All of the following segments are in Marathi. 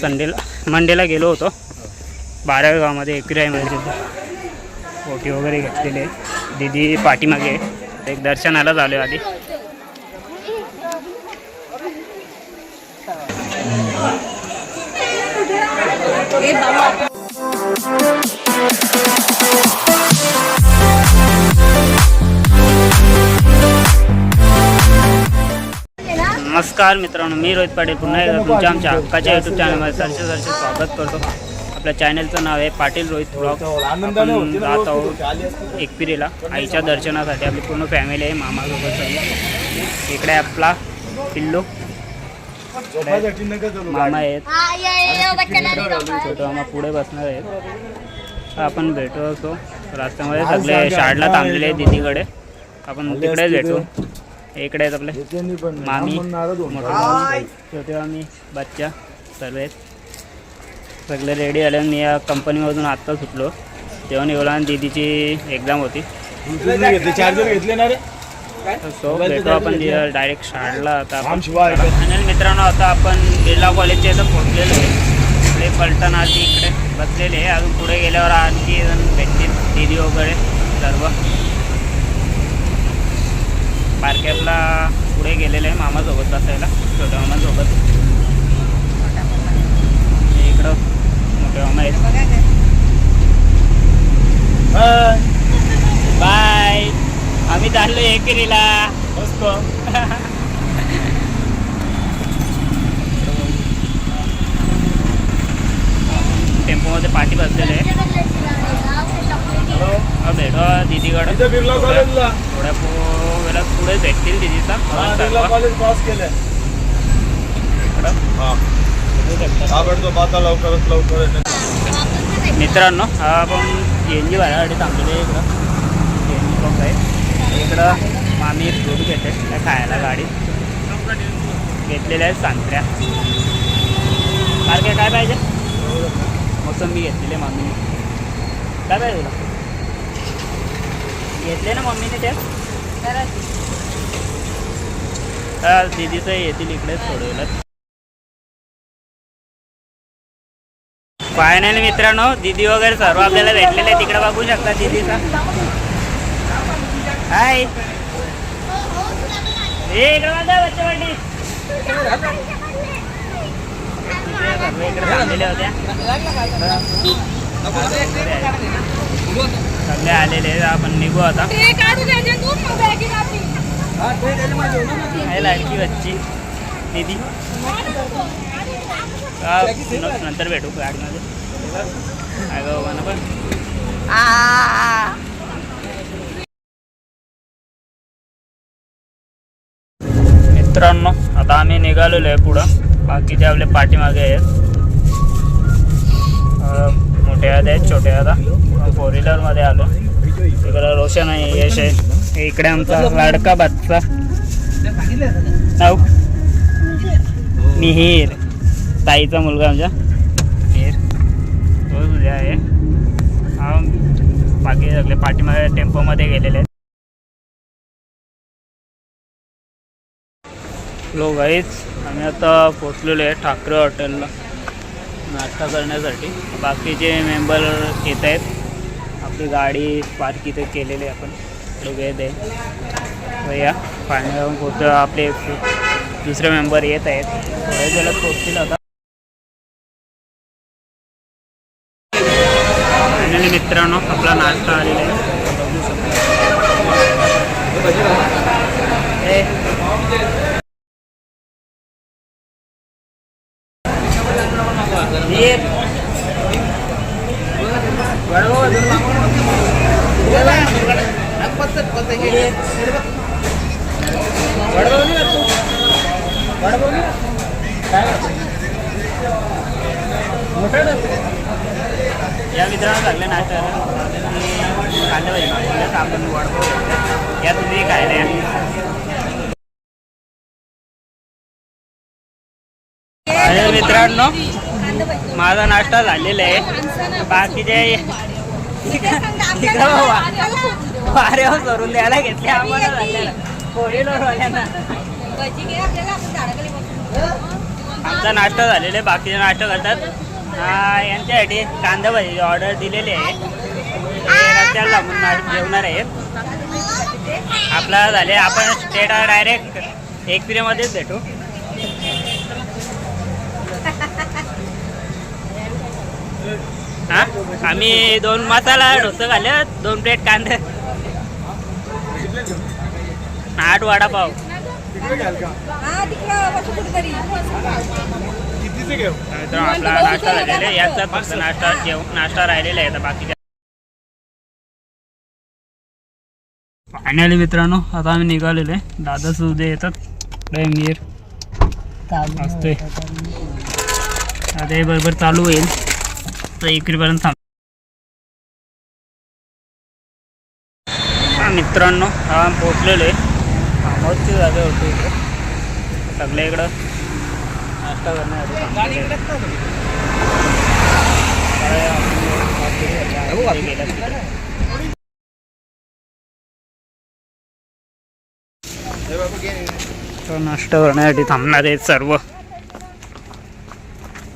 संडेला मंडेला गेलो होतो. बारावी गावामध्ये म्हणजे तिथे ओटी वगैरे घेतलेले दिदी पाठीमागे एक दर्शनाला झालो आधी. नमस्कार मित्रांनो मी रोहित पाटील पुन्हा एकदा तुमच्या आमच्या हक्काच्या यूट्यूब चॅनलमध्ये सरसे सरसे स्वागत करतो. आपल्या चॅनलचं नाव आहे पाटील रोहित ब्लॉग आपण जात आहोत एकपिरीला आईच्या दर्शनासाठी. आपली पूर्ण फॅमिली आहे मामासोबत आहे इकडे आपला पिल्लू. मामा आहेत. छोटे मामा पुढे बसणार आहेत. आपण भेटू असो. रस्त्यामध्ये सगळे शाळेला थांबलेले आहेत दिदीकडे. आपण तिकडेच भेटू. इकडे आहेत आपले. मामी छोटे मामी बच्चा सर्व आहेत. सगळे रेडी झाले मी या कंपनीमधून आत्ता सुटलो. तेव्हा निघालो आणि दीदीची एक्झाम होती. चार्जर घेतले ना रे? सो भेटू आपण डायरेक्ट शाळेला आता आपण आम शिवाय आणि मित्रांनो आता आपण बिर्ला कॉलेजच्या इथं पोहोचलेलो आहे. इकडे पलटण आधी इकडे बसलेले आहे. अजून पुढे गेल्यावर आणखी जण भेटतील दीदी वगैरे सर्व. बारक्यातला पुढे गेलेले आहे मामासोबत बसायला. छोट्या मामासोबत इकडं मोठे मामा आहेत. आम्ही चाललो एकेरीला. बसतो. टेम्पोमध्ये पाठी बसलेले. भेटू दीदीकडे. थोड्या वेळात पुढे भेटतील दीदीचा. हा हा. हा लवकरच लवकर. मित्रांनो हा आपण एन जी भाड्यासाठी थांबलेले इकडं. एन जी आहे. इकडं मामी फ्रूट घेते खायला गाडीत घेतलेल्या आहेत संत्र्या. सारखे काय पाहिजे? मोसंबी घेतलेली आहे मम्मीने काय पाहिजे तुला? घेतले ना मम्मीने ते? हा, दीदीचं येतील इकडे सोडवलं. फायनल मित्रांनो दीदी वगैरे सर्व आपल्याला भेटलेले आहे. तिकडे बघू शकता दीदीचा हाय ए इकडे बघा बच्चा पाटी सर्व इकडे थांबलेल्या होत्या सगळे आलेले. आपण निघू आता. लाडकी बच्ची दीदी हा, न- नंतर भेटू गाडीमध्ये. अगं पण. मित्रांनो आता आम्ही निघालेलो आहे पुढं. बाकीचे आपले पाठीमागे आहेत. मोठे हात आहेत छोटे आदा फोर व्हीलरमध्ये आलो. इकडं रोशन आहे यश आहे. इकडे आमचा लाडका बादचा नाव? मिहीर. ताईचा मुलगा आमच्या. मिहीर. तो तुझ्या आहे. हा बाकी सगळे पाठीमागे टेम्पोमध्ये गेलेले आहेत. हॅलो गाईच आम्ही आता पोचलेलो आहे ठाकरे हॉटेलला नाश्ता करण्यासाठी. बाकीचे मेंबर येत आहेत आपली गाडी पार्क इथे केलेली आहे आपण. लोक येत आहे तर फायनल आपले दुसरे मेंबर येत आहेत. थोड्या वेळात पोचतील आता. फायनली मित्रांनो आपला नाश्ता आलेला आहे. या वितरणात लागल्या नाश्ता कांदा पाहिजे आपण वाढतो या तुम्ही काय नाही. मित्रांनो माझा नाश्ता झालेला आहे. बाकी बाकीचे तिकडं वा- वाऱ्यावर सोडून द्यायला घेतले आम्हाला आमचा नाश्ता झालेला आहे बाकीचे नाश्ता करतात. हा, यांच्यासाठी कांदा भाजी ऑर्डर दिलेली आहे. रस्त्याला जेवणार आहेत आपला झाले आपण स्टेट डायरेक्ट एक पिरियमध्येच भेटू. हा? आम्ही दोन मसाला डोसा खाल्ले दोन प्लेट कांदे. आठ वडापाव. आपला नाश्ता झालेला आहे याचा फक्त नाश्ता जेव नाश्ता राहिलेला आहे आता बाकीच्या फायनली मित्रांनो आता आम्ही निघालेलो आहे. दादा सुद्धा येतात. मीर. चालू असतोय आता हे बरोबर चालू होईल. तर इकडेपर्यंत थांब. हा, मित्रांनो हा पोचलेलो आहे. फार्महाऊसची जागा होती इकडे. सगळ्या इकडं नाश्ता करण्यासाठी नाश्ता करण्यासाठी थांबणार आहेत सर्व.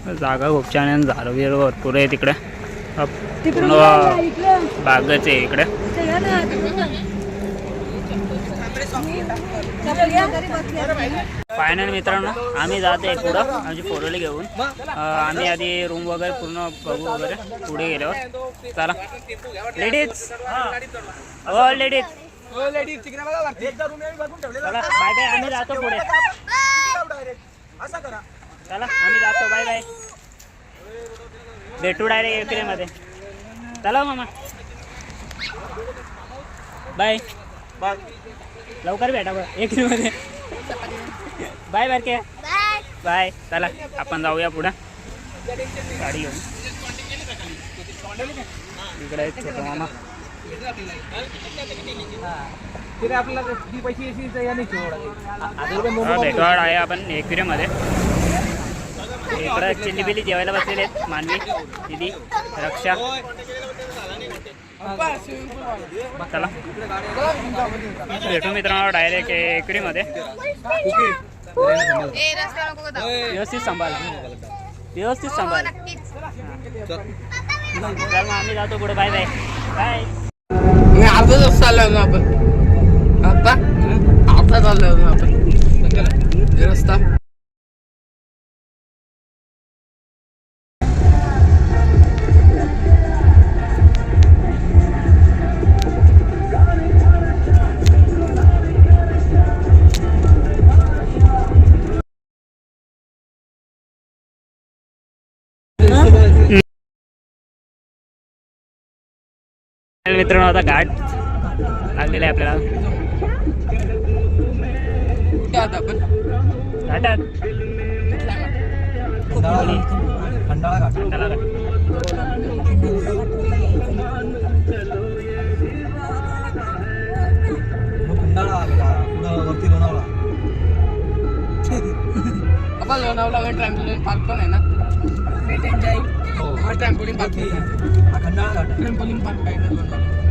जागा खूप छान आहे झाडं बिरं भरपूर आहे तिकडे. पूर्ण बागच आहे इकडे. फायनल मित्रांनो आम्ही जातो आहे पुढं आमची फोरवली घेऊन. आम्ही आधी रूम वगैरे पूर्ण बघू वगैरे पुढे गेल्यावर. चला. लेडीज हो लेडीज चला बाय बाय आम्ही जातो पुढे. चला आम्ही जातो बाय बाय भेटू डायरेक्ट मध्ये. चला मामा. बाय लवकर भेटा बघ मध्ये. बाय बारके बाय चला आपण जाऊया पुढं. गाडी घेऊन. इकडे छोटं मामा. भेटवाड आहे आपण एकविरेमध्ये इकडं चिल्ली बिल्ली जेवायला बसलेले आहेत. मानवी दिदी रक्षा. चला. भेटू मित्रांनो डायरेक्ट एकविरीमध्ये व्यवस्थित सांभाळ. व्यवस्थित सांभाळ. मग आम्ही जातो पुढे. बाय बाय बाय मी अर्धा तास चाललोय ना आपण. आता? आता चाललोय ना आपण. हे रस्ता. मित्रांनो आता घाट लागलेला आहे आपल्याला. घाटात खंडाळा घाट खंडाळा आपण लोणावला ट्रॅम्पोलिन पार्क पण आहे ना हो. हा ट्रॅम्पोलिन पार्क हा खंडाळा. ट्रॅम्पोलिन पार्क आहे.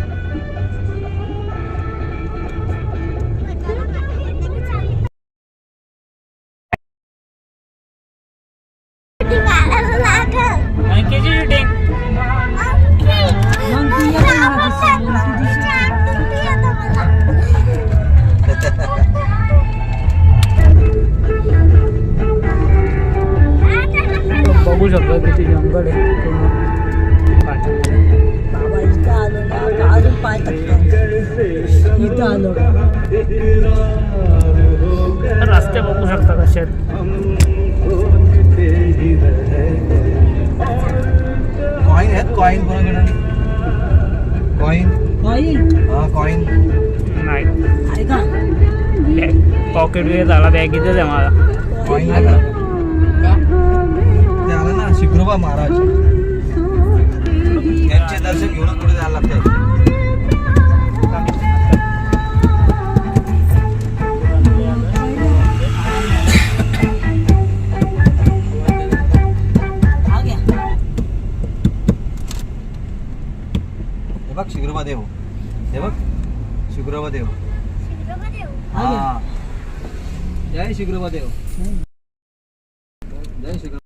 मार्केट वगैरे झाला बॅग इथेच आहे मला शिखरोबा महाराज. त्यांचे दर्शन घेऊन कुठे जायला लागतंय. बघ शिग्रोबा देव. हे बघ शिग्रोबा देव. हा. जय शिग्रोबा देव जय शिग्रो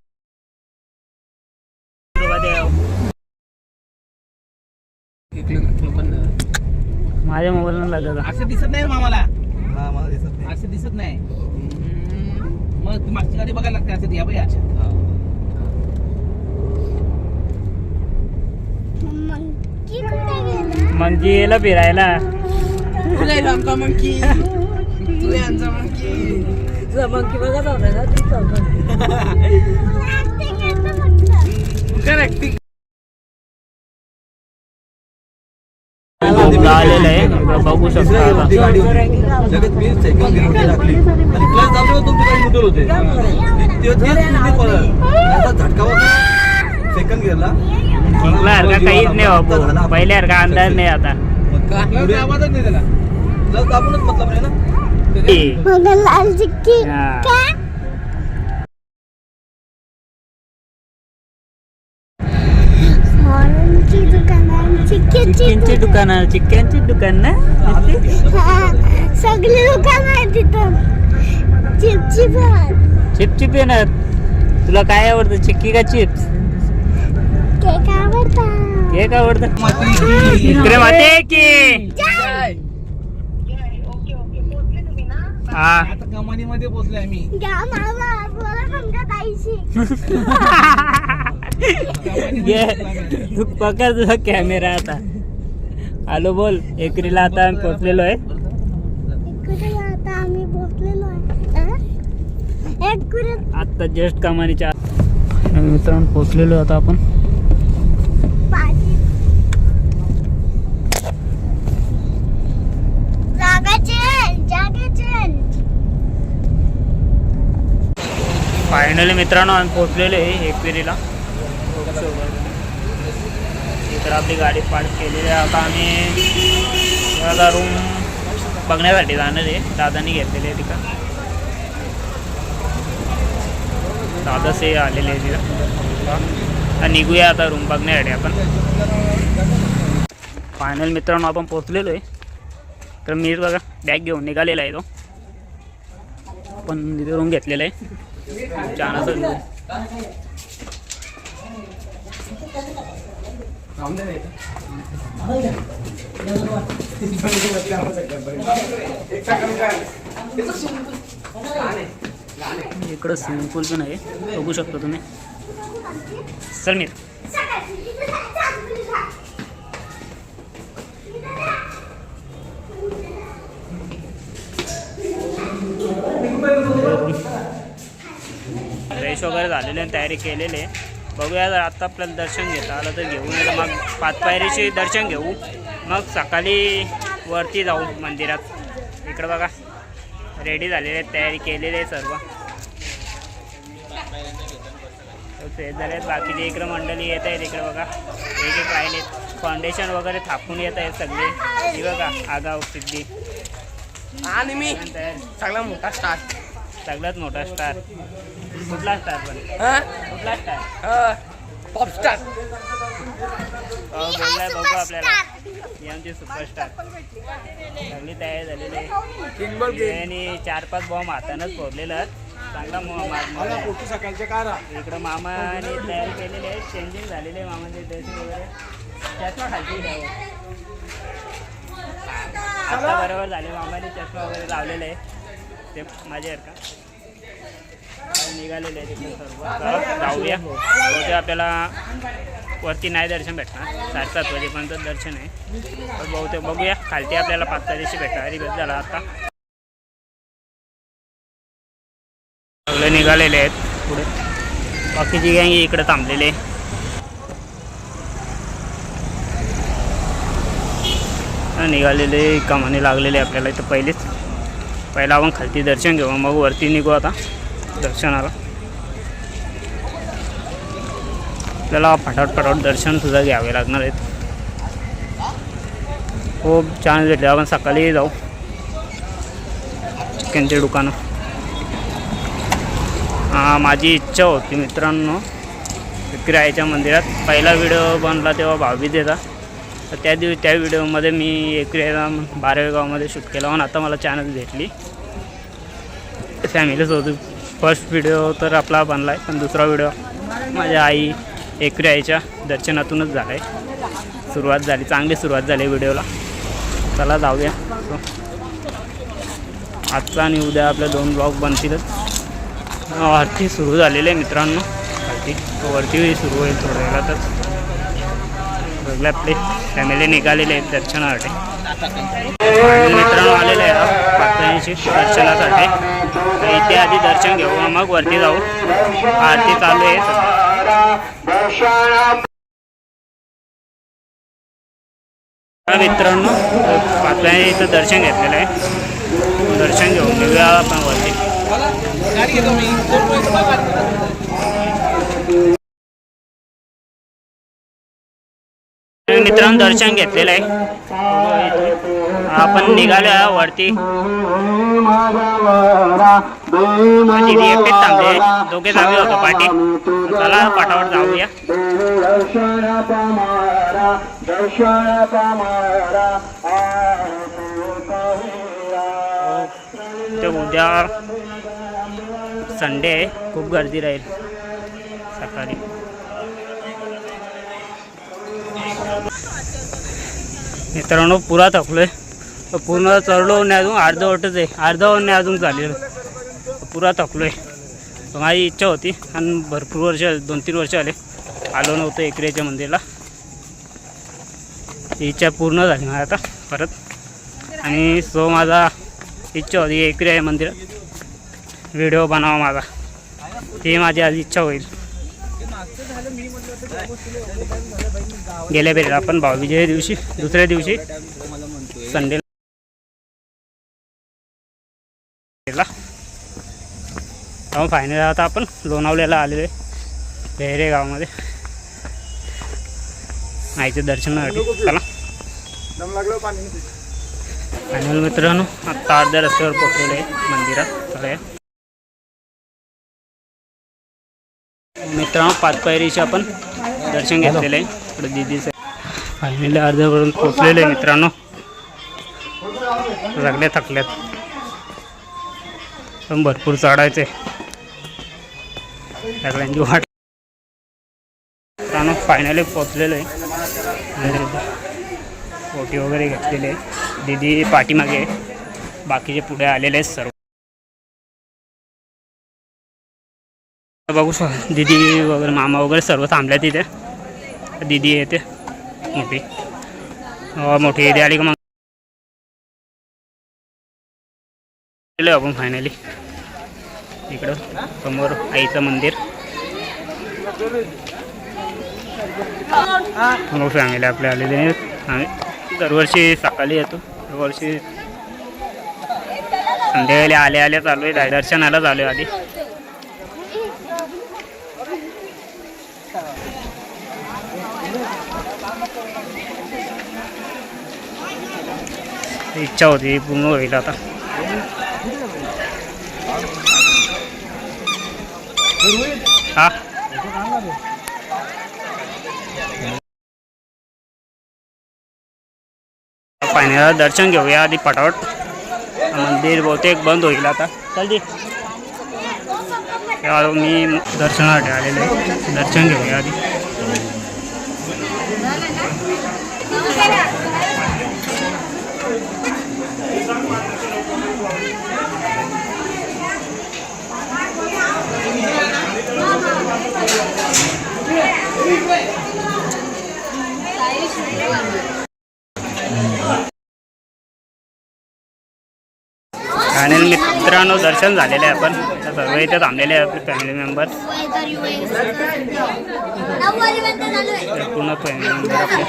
माझ्या मोबाईल लागत असं दिसत नाही मामाला. हा मला दिसत नाही. असं दिसत नाही. मग ती मागची गाडी बघायला लागते असं या बाई अच्छा हा. मग गेलं? फिरायला. Monkey monkey? ना आलेलं आहे बघू शकता मी टाकली आणि क्लास तुमची गाडी होते झटका सेकंड गिअरला जिंकल्यासारखा काहीच नाही बाबू पहिल्यासारखा अंदाज नाही आता आवाजच नाही त्याला क्लास दाबूनच मतलब नाही ना हा. चिकनची दुकान. चिकनची दुकान ना? सगळे दुकान आहे तिथं. चिपचिप चिप चिप येणार तुला काय आवडतं चिक्की का चिप्स? केक आवडतात केक आवडतं. इकडे माते की. हा आता कमानीमध्ये पोहोचलोय आम्ही. घ्या मला बोला तुमच्या ताईशी घे तू पकड तुझा कॅमेरा आता. आलो बोल. एकरीला आता आम्ही पोचलेलो आहे. आता आम्ही पोहोचलेलो आहे. अं? एक कुठे आत्ता जस्ट कमानीच्या आत. मित्रांनो पोचलेलो आता आपण. फायनली मित्रांनो आम्ही पोचलेलो आहे एकविरीला इकडं आपली गाडी पार्क केलेली आहे. आता आम्ही आता रूम बघण्यासाठी जाणार आहे. दादानी घेतलेली आहे तिथं. दादाच आलेले आहे तिथं आता निघूया आता रूम बघण्यासाठी आपण. फायनल मित्रांनो आपण पोचलेलो आहे. तर मी बघा बॅग घेऊन निघालेला आहे तो. पण तिथे रूम घेतलेला आहे. छान असं इकडं स्विमिंग पूल पण आहे. बघू शकता तुम्ही. समीर फ्रेश वगैरे झालेले आणि तयारी केलेली आहे. बघूया जर आत्ता आपल्याला दर्शन घेता आलं तर घेऊन मग पाच पायरीचे दर्शन घेऊ. मग सकाळी वरती जाऊ मंदिरात. इकडं बघा. रेडी झालेले आहेत तयारी केलेली आहे सर्व. फ्रेश झाले आहेत बाकीचे इकडं मंडळी येत आहेत. इकडे बघा. एक एक राहिले फाउंडेशन वगैरे थापून येत आहेत सगळे. बघा. आगाव सिद्धी. आणि मी चांगला मोठा स्टार सगळ्यात मोठा स्टार. कुठला स्टार पण? कुठला स्टार? पॉप स्टार बोललाय बघू आपल्याला. ही आमची सुपरस्टार सगळी तयारी झालेली आहे. आणि चार पाच बॉम्ब हातानंच फोडलेलं आहेत. चांगला. इकडं मामाने तयारी केलेली आहे चेंजिंग झालेली आहे मामाचे ड्रेसिंग वगैरे. चष्मा खालची. आता बरोबर झाले मामाने चष्मा वगैरे लावलेले आहे. ते माझ्या का? निघालेले आहे तिकडे सर्व. तर जाऊया. बहुतेक आपल्याला वरती नाही दर्शन भेटणार. साडेसात वाजेपर्यंत दर्शन आहे. तर बहुतेक बघूया. खालती आपल्याला पाच तारीखशी भेटणार. रिगत झाला आता. सगळे निघालेले आहेत. पुढे. बाकीची गँग इकडे थांबलेले. हा, निघालेले कामाने लागलेले आपल्याला इथं पहिलेच. पहिला आपण खालती दर्शन घेऊ मग वरती निघू आता दर्शनाला. आपल्याला फटाफट फटाफट दर्शनसुद्धा घ्यावे लागणार आहेत. खूप छान भेटले आपण सकाळी जाऊ. चिकनचे दुकानं. माझी इच्छा होती मित्रांनो विक्रायच्या मंदिरात. पहिला व्हिडिओ बनला तेव्हा भावी देता तर त्या दिवशी त्या व्हिडिओमध्ये मी एकवेळा बारावे गावामध्ये शूट केला म्हणून आता मला चॅनल भेटली. फॅमिलीसोबत फर्स्ट व्हिडिओ तर आपला बनला आहे पण दुसरा व्हिडिओ माझ्या आई एकरी आईच्या दर्शनातूनच झाला आहे सुरुवात झाली चांगली सुरुवात झाली व्हिडिओला. चला जाऊया. आजचा आणि उद्या आपल्या दोन ब्लॉग बनतीलच. आरती सुरू झालेले आहे मित्रांनो. वरती वरती सुरू होईल थोड्या वेळातच. सगळे आपली फॅमिली निघालेले आहेत दर्शनासाठी. मित्रांनो आलेले आहे पातळीची दर्शनासाठी. तर इथे आधी दर्शन घेऊ मग वरती जाऊ. आरती चालू आहे. मित्रांनो पातळ्याने इथं दर्शन घेतलेलं आहे. दर्शन घेऊन घेऊया आपण वरती. तर मित्रांनो दर्शन घेतलेलं आहे. आपण निघालो वरती. तिथे एकटेच थांबले दोघे जागे होतो पाठी. चला पाठावर जाऊया. ते उद्या संडे आहे. खूप गर्दी राहील. सकाळी. मित्रांनो पुरा थकलोय पूर्ण चढलो नाही अजून अर्धवटच आहे अर्धवट नाही अजून चालेल. पुरा थकलोय माझी इच्छा होती. आणि भरपूर वर्ष दोन तीन वर्ष आले. आलो नव्हतं एकरेच्या मंदिरला. ही इच्छा पूर्ण झाली माझी आता परत. आणि सो माझा इच्छा होती एकरे आहे मंदिरात व्हिडिओ बनावा माझा. ती माझी आज इच्छा होईल. गेल्या वेळेला आपण भाऊबीजेच्या दिवशी दुसऱ्या दिवशी संडेला तेव्हा फायनल आता आपण लोणावल्याला आलेलो आहे बेहरे गावामध्ये. आईचं दर्शनासाठी. चला. फायनल मित्रांनो आत्ता अर्ध्या रस्त्यावर पोचलेलं आहे मंदिरात. चला मित्रांनो पाच पायरीचे आपण दर्शन घेतलेलं आहे. इकडे दिदीचं फायनली अर्ध्यापर्यंत पोचलेलं आहे मित्रांनो. सगळे थकल्यात. पण भरपूर चढायचे. सगळ्यांची वाट. मित्रांनो फायनली पोचलेलो आहे. फोटी वगैरे घेतलेले आहे. दिदी पाठीमागे बाकीचे पुढे आलेले आहेत सर्व. बघू शक दिदी वगैरे मामा वगैरे सर्व थांबल्या तिथे. दिदी येते मोठी. हो, मोठी दिदी आली का मग आपण फायनली इकडं समोर आईचं मंदिर. मग फॅमिली आपल्या आलेली आम्ही दरवर्षी सकाळी येतो. दरवर्षी संध्याकाळी आले आले चालू आहे. दर्शनाला चालू आहे आधी. इच्छा होती पूर्ण होईल आता. हा? पाण्याला दर्शन घेऊया आधी पटावट मंदिर बहुतेक बंद होईल आता. चल दे मी दर्शनासाठी आलेलो आहे. दर्शन घेऊया आधी. आणि मित्रांनो दर्शन झालेले आहे आपण. सर्व इथे थांबलेले आहे आपले फॅमिली मेंबर पूर्ण फॅमिली मेंबर आपले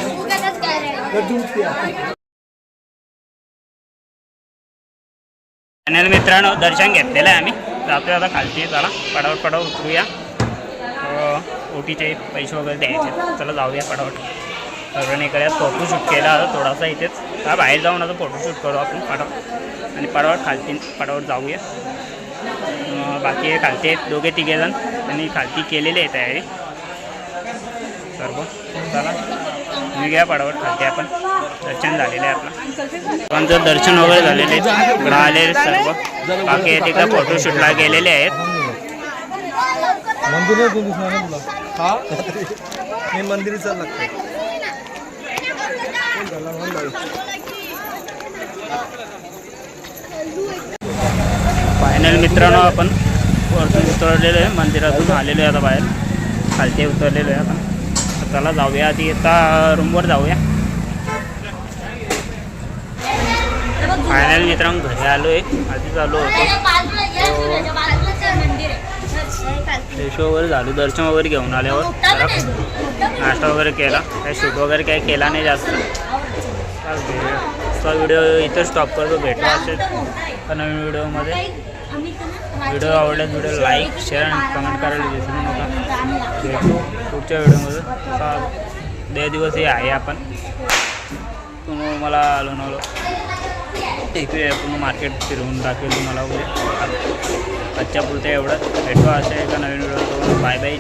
आणि मित्रांनो दर्शन घेतलेलं आहे आम्ही. जातोय आता खालती चला पडावर पडाव उतरूया. ओटीचे पैसे वगैरे द्यायचे. चला जाऊया पडावट सर्वांनी इकडे फोटोशूट केला आता थोडासा इथेच. हा बाहेर जाऊन आता फोटोशूट करू आपण पडाव आणि पडावट खालती पडावट जाऊया. बाकी खालती आहेत दोघे तिघे जण. त्यांनी खालती केलेली आहे तयारी. सर्व चला. मी घ्या पडावट खालते आपण. दर्शन झालेलं आहे आपलं. पण जर दर्शन वगैरे झालेले राहिले सर्व. बाकी तिकडे फोटोशूटला गेलेले आहेत. मंदिर आहे तुम्ही दिसणार ना तुला? हा? मी मंदिरीचा लागतं. फायनल मित्रांनो आपण वरतून उतरलेलो आहे मंदिरातून आलेलो आहे आता बाहेर. खालते उतरलेलो आहे आपण तर चला जाऊया आधी आता रूमवर जाऊया. फायनल मित्रांनो घरी आलो आहे आधीच आलो होतो फ्रेश वगैरे झालो दर्शन वगैरे घेऊन आल्यावर नाश्ता वगैरे केला. काही शूट वगैरे काही केला नाही जास्त. चालते व्हिडिओ इथं स्टॉप करतो. भेटला असेल तर नवीन व्हिडिओमध्ये व्हिडिओ आवडल्यास व्हिडिओ लाईक शेअर आणि कमेंट करायला विसरू नका. भेटू पुढच्या व्हिडिओमध्ये दे दिवस हे आहे आपण. तुम्ही मला लोणावलं एक वेळ पूर्ण मार्केट फिरवून दाखवेल तुम्हाला उद्या आजच्या पुरते एवढं. भेटू असं एका नवीन व्हिडिओ बाय बाय